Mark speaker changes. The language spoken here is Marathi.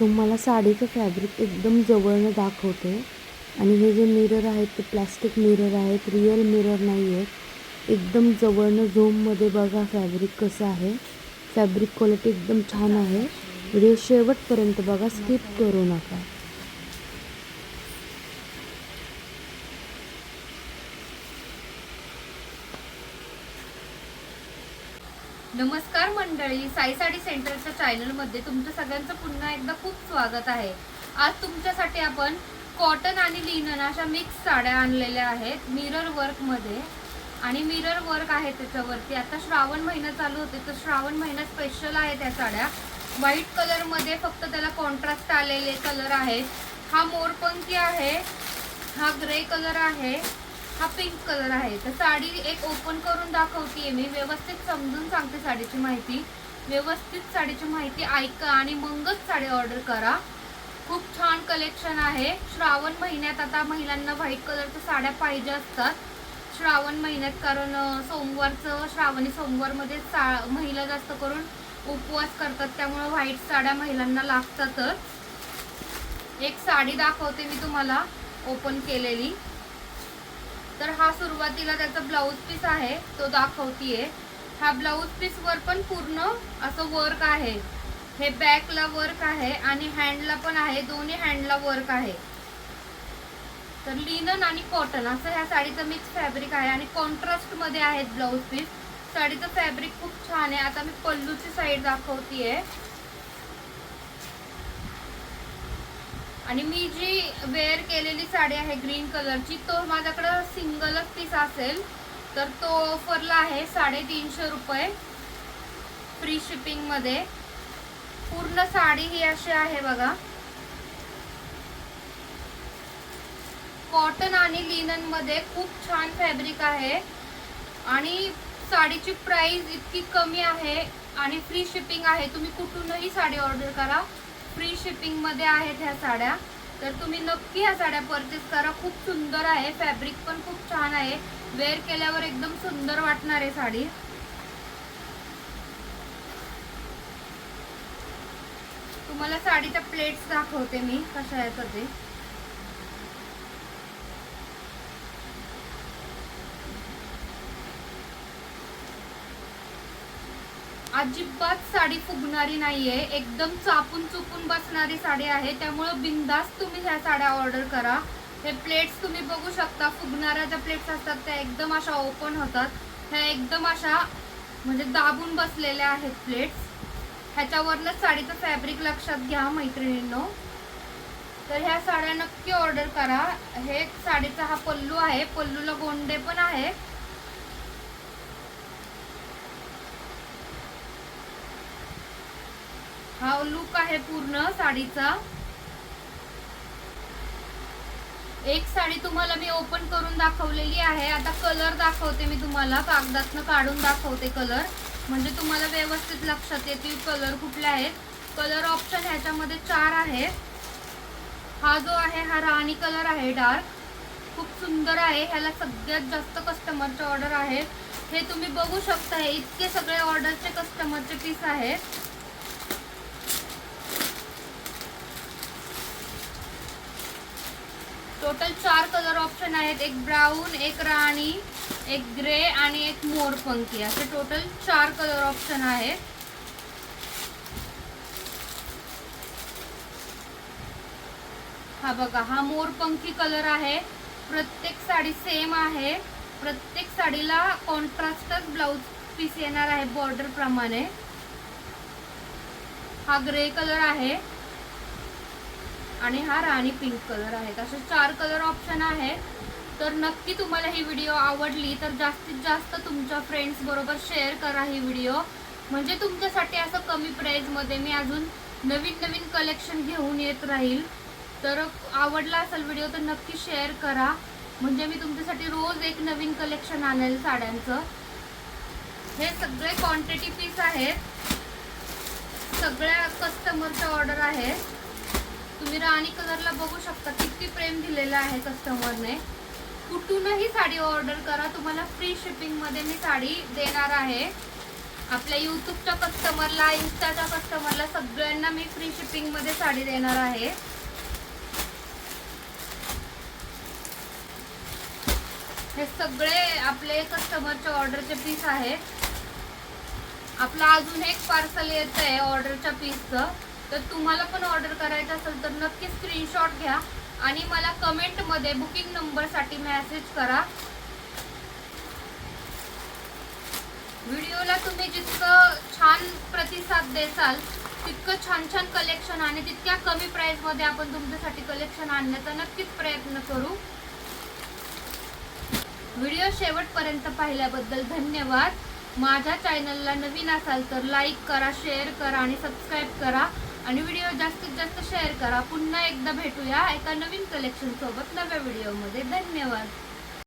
Speaker 1: तुम्हाला साडीचं फॅब्रिक एकदम जवळनं दाखवते. आणि हे जे मिरर आहेत ते प्लॅस्टिक मिरर आहेत रिअल मिरर नाही आहेत एकदम जवळनं झूममध्ये बघा फॅब्रिक कसं आहे. फॅब्रिक क्वालिटी एकदम छान आहे. व्हिडिओ शेवटपर्यंत बघा स्किप करू नका.
Speaker 2: नमस्कार मंडळी साई साडी सेंटरच्या चॅनलमध्ये तुमचं सगळ्यांचं पुन्हा एकदा खूप स्वागत आहे. आज तुमच्यासाठी आपण कॉटन आणि लिनन अशा मिक्स साड्या आणलेल्या आहेत मिरर वर्कमध्ये आणि मिरर वर्क आहे त्याच्यावरती. आता श्रावण महिना चालू होते तर श्रावण महिना स्पेशल आहे त्या साड्या. व्हाईट कलरमध्ये फक्त त्याला कॉन्ट्रास्ट आलेले कलर आहेत. हा मोरपंखी आहे हा ग्रे कलर आहे. हा पिंक कलर आहे. तर साडी एक ओपन करून दाखवते मी. व्यवस्थित समजून सांगते साडीची माहिती. व्यवस्थित साडीची माहिती ऐका आणि मगच साडी ऑर्डर करा. खूप छान कलेक्शन आहे. श्रावण महिन्यात आता महिलांना व्हाईट कलरच्या साड्या पाहिजे असतात. श्रावण महिन्यात कारण सोमवारचं श्रावणी सोमवारमध्ये सा महिला जास्त करून उपवास करतात. त्यामुळं व्हाईट साड्या महिलांना लागतातच. एक साडी दाखवते मी तुम्हाला ओपन केलेली. तर हा सुरुवातीला त्याचा ब्लाऊज पीस आहे तो दाखवतीये. हा ब्लाऊज पीस वर पण पूर्ण असं वर्क आहे. हे बॅकला वर्क आहे आणि हँडला पण आहे दोन्ही हँडला वर्क आहे. तर लिनन आणि कॉटन असं ह्या साडीचं मिक्स फॅब्रिक आहे आणि कॉन्ट्रास्टमध्ये आहेत ब्लाऊज पीस साडीचं फॅब्रिक खूप छान आहे. आता मी पल्लूची साईड दाखवतीये. आणि मी जी वेअर केलेली साडी आहे ग्रीन कलरची तो माझ्याकडं सिंगलच पीस असेल तर तो ऑफरला आहे साडेतीनशे रुपये फ्री शिपिंगमध्ये पूर्ण साडी ही अशी आहे बघा. कॉटन आणि लिननमध्ये खूप छान फॅब्रिक आहे. आणि साडीची प्राईस इतकी कमी आहे आणि फ्री शिपिंग आहे. तुम्ही कुठूनही साडी ऑर्डर करा. फ्री शिपिंगमध्ये आहेत ह्या साड्या. तर तुम्ही नक्की ह्या साड्या परचेस करा. खूप सुंदर आहे. फॅब्रिक पण खूप छान आहे. वेअर केल्यावर एकदम सुंदर वाटणार आहे साडी. तुम्हाला साडीच्या प्लेट्स दाखवते मी कशा आहेत ते. अजिबात साडी फुगणारी नाहीये. एकदम चापून चुकून बसणारी साडी आहे. त्यामुळे बिंदास तुम्ही ह्या साड्या ऑर्डर करा. हे प्लेट्स तुम्ही बघू शकता. फुगणाऱ्या ज्या प्लेट्स असतात त्या एकदम अशा ओपन होतात. ह्या एकदम अशा म्हणजे दाबून बसलेल्या आहेत प्लेट्स ह्याच्यावरनंच साडीचं फॅब्रिक लक्षात घ्या मैत्रिणींनो. तर ह्या साड्या नक्की ऑर्डर करा. हे साडीचा हा पल्लू आहे. पल्लूला गोंडे पण आहे. हा लुक आहे पूर्ण साडीचा. एक साडी तुम्हाला मी ओपन करून दाखवलेली आहे. आता कलर दाखवते मी तुम्हाला. कागदातनं काढून दाखवते कलर म्हणजे तुम्हाला व्यवस्थित लक्षात येतील कलर कुठले आहेत. कलर ऑप्शन ह्याच्यामध्ये चार आहेत हा जो आहे हा राणी कलर आहे डार्क खूप सुंदर आहे. ह्याला सगळ्यात जास्त कस्टमरचे ऑर्डर आहेत. हे तुम्ही बघू शकता. हे इतके सगळे ऑर्डरचे कस्टमरचे पीस आहेत. टोटल चार कलर ऑप्शन आहेत. एक ब्राऊन एक राणी एक ग्रे आणि एक मोरपंखी असे टोटल चार कलर ऑप्शन आहेत. हा बघा हा मोरपंखी कलर आहे. प्रत्येक साडी सेम आहे. प्रत्येक साडीला कॉन्ट्रास्टच ब्लाऊज पीस येणार आहे बॉर्डर प्रमाणे. हा ग्रे कलर आहे. आणि हा राणी पिंक कलर आहे. असे चार कलर ऑप्शन आहेत तर नक्की तुम्हाला ही व्हिडिओ आवडली तर जास्तीत जास्त तुमच्या फ्रेंड्स बरोबर शेअर करा ही व्हिडिओ म्हणजे तुमच्यासाठी असं कमी प्राईजमध्ये मी अजून नवीन नवीन कलेक्शन घेऊन येत राहील. तर आवडला असेल व्हिडिओ तर नक्की शेअर करा. म्हणजे मी तुमच्यासाठी रोज एक नवीन कलेक्शन आणेल साड्यांचं. हे सगळे क्वांटिटी पीस आहेत. सगळ्या कस्टमरचे ऑर्डर आहेत तुम्ही राणी कलरला बघू शकता किती प्रेम दिलेलं आहे कस्टमरने कुठूनही साडी ऑर्डर करा तुम्हाला फ्री शिपिंगमध्ये मी साडी देणार आहे. आपल्या युट्यूबच्या कस्टमरला इन्स्टाच्या कस्टमरला सगळ्यांना मी फ्री शिपिंगमध्ये साडी देणार आहे. हे सगळे आपले कस्टमरच्या ऑर्डरचे पीस आहेत. आपलं अजून एक पार्सल येत आहे ऑर्डरच्या पीसचं तर तुम्हाला पण ऑर्डर करायचं असेल तर नक्की स्क्रीनशॉट घ्या आणि मला कमेंटमध्ये बुकिंग नंबरसाठी मेसेज करा. व्हिडिओला तुम्ही जितकं छान प्रतिसाद देसाल तितकं छान छान कलेक्शन आणि तितक्या कमी प्राईसमध्ये आपण तुमच्यासाठी कलेक्शन आणण्याचा नक्कीच प्रयत्न करू. व्हिडिओ शेवटपर्यंत पाहिल्याबद्दल धन्यवाद. माझ्या चॅनलला नवीन असाल तर लाईक करा शेअर करा आणि सबस्क्राईब करा. आणि व्हिडिओ जास्तीत जास्त शेअर करा. पुन्हा एकदा भेटूया एका नवीन कलेक्शन सोबत नव्या व्हिडिओमध्ये धन्यवाद.